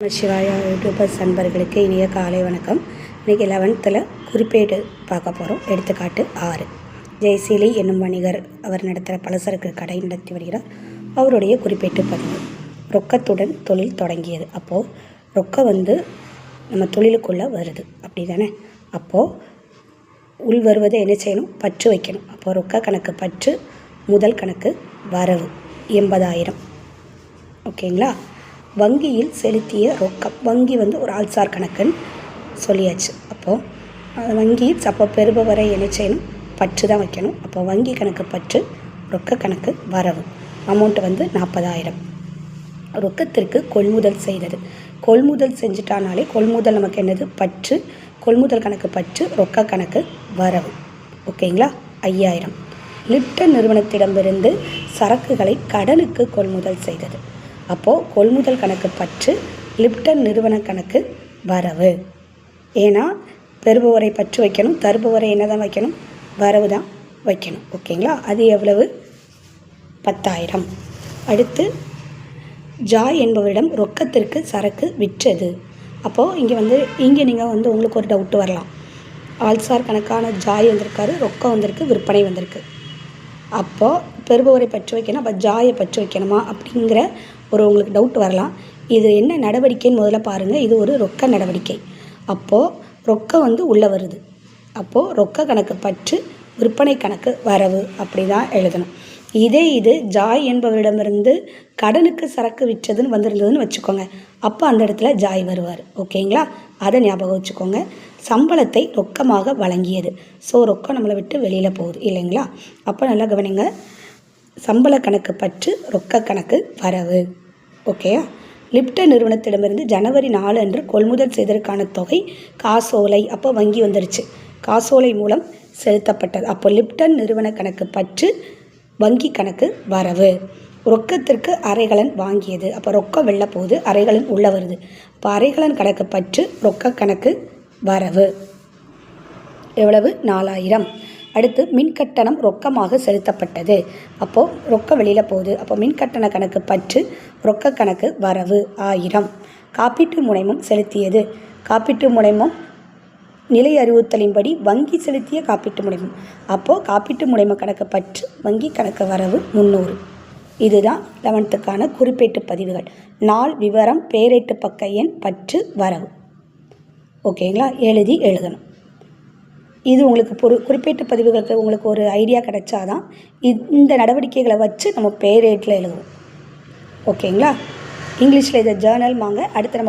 சிவாயா YouTubers நண்பர்களுக்கு இனிய காலை வணக்கம். இன்றைக்கி லெவன்த்தில் குறிப்பேடு பார்க்க போகிறோம் எடுத்துக்காட்டு ஆறு. ஜெயசீலி என்னும் வணிகர் அவர் நடத்துகிற பலசரக்கு கடை நடத்தி வருகிறார். அவருடைய குறிப்பேட்டு பதிவு. ரொக்கத்துடன் தொழில் தொடங்கியது. அப்போது ரொக்கம் வந்து நம்ம தொழிலுக்குள்ளே வருது. அப்படி தானே அப்போது உள் வருவதை என்ன செய்யணும்? பற்று வைக்கணும். அப்போது ரொக்க கணக்கு பற்று முதல் கணக்கு வரவு. எண்பதாயிரம். ஓகேங்களா? வங்கியில் செலுத்திய ரொக்கம். வங்கி வந்து ஒரு ஆள்சார் கணக்குன்னு சொல்லியாச்சு. அப்போது வங்கியில் அப்போ பெறுபவரை என்ன செய்யணும் பற்று தான் வைக்கணும். அப்போ வங்கி கணக்கு பற்று ரொக்க கணக்கு வரவு. அமௌண்ட்டு வந்து நாற்பதாயிரம் ரொக்கத்திற்கு கொள்முதல் செய்தது. கொள்முதல் செஞ்சுட்டானாலே கொள்முதல் நமக்கு என்னது? பற்று. கொள்முதல் கணக்கு பற்று ரொக்க கணக்கு வரவு. ஓகேங்களா? ஐயாயிரம். லிப்டன் நிறுவனத்திடமிருந்து சரக்குகளை கடனுக்கு கொள்முதல் செய்தது. அப்போது கொள்முதல் கணக்கு பற்று லிப்டன் நிறுவன கணக்கு வரவு. ஏன்னா பெறுபவரை பற்று வைக்கணும் தருபவரை என்ன தான் வைக்கணும்? வரவு தான் வைக்கணும். ஓகேங்களா? அது எவ்வளவு? பத்தாயிரம். அடுத்து ஜாய் என்பவரிடம் ரொக்கத்திற்கு சரக்கு விற்றது. அப்போது இங்கே வந்து இங்கே நீங்கள் வந்து உங்களுக்கு ஒரு டவுட்டு வரலாம். ஆல்சார் கணக்கான ஜாய் வந்திருக்காரு ரொக்கம் வந்திருக்கு விற்பனை வந்திருக்கு. அப்போது பெறுபவரை பற்று வைக்கணும் அப்போ ஜாயை பற்று வைக்கணுமா? அப்படிங்கிற ஒரு உங்களுக்கு டவுட் வரலாம். இது என்ன நடவடிக்கைன்னு முதல்ல பாருங்கள் இது ஒரு ரொக்க நடவடிக்கை. அப்போது ரொக்கம் வந்து உள்ளே வருது. அப்போது ரொக்க கணக்கு பற்று விற்பனை கணக்கு வரவு அப்படி தான் எழுதணும். இதே இது ஜாய் என்பவரிடமிருந்து கடனுக்கு சரக்கு விற்றதுன்னு வந்திருந்ததுன்னு வச்சுக்கோங்க. அப்போ அந்த இடத்துல ஜாய் வருவார். ஓகேங்களா? அதை ஞாபகம் வச்சுக்கோங்க. சம்பளத்தை ரொக்கமாக வழங்கியது. ஸோ ரொக்கம் நம்மளை விட்டு வெளியில் போகுது. இல்லைங்களா? அப்போ நல்லா கவனிங்க. சம்பள கணக்கு பற்று ரொக்க கணக்கு வரவு. ஓகேயா லிப்டன் நிறுவனத்திடமிருந்து ஜனவரி நாலு அன்று கொள்முதல் செய்ததற்கான தொகை காசோலை. அப்போ வங்கி வந்துருச்சு. காசோலை மூலம் செலுத்தப்பட்டது. அப்போ லிப்டன் நிறுவன கணக்கு பற்று வங்கி கணக்கு வரவு. ரொக்கத்திற்கு அரைகலன் வாங்கியது. அப்போ ரொக்கம் வெள்ள போகுது அரைகலன் உள்ளே வருது. அப்போ அரைகலன் கணக்கு பற்று ரொக்க கணக்கு வரவு. எவ்வளவு? நாலாயிரம். அடுத்து மின் கட்டணம் ரொக்கமாக செலுத்தப்பட்டது. அப்போது ரொக்கம் வெளியில் போகுது. அப்போ மின் கட்டண கணக்கு பற்று ரொக்க கணக்கு வரவு ஆயிரம். காப்பீட்டு முனைமம் செலுத்தியது. காப்பீட்டு முனைமம் நிலை அறிவுறுத்தலின்படி வங்கி செலுத்திய காப்பீட்டு முனைமம் அப்போது காப்பீட்டு முனைம கணக்கு பற்று வங்கி கணக்கு வரவு முந்நூறு இதுதான் லெவன்த்துக்கான குறிப்பேட்டு பதிவுகள். நாள் விவரம் பேரேட்டு பக்க எண் பற்று வரவு. ஓகேங்களா? எழுதி எழுதணும். இது உங்களுக்கு பொரு குறிப்பிட்ட பதிவுகளுக்கு உங்களுக்கு ஒரு ஐடியா கிடைச்சாதான் இந்த நடவடிக்கைகளை வச்சு நம்ம பேரேட்டில் எழுதுவோம். ஓகேங்களா இங்கிலீஷில் இதை ஜேர்னல் வாங்க அடுத்து நம்ம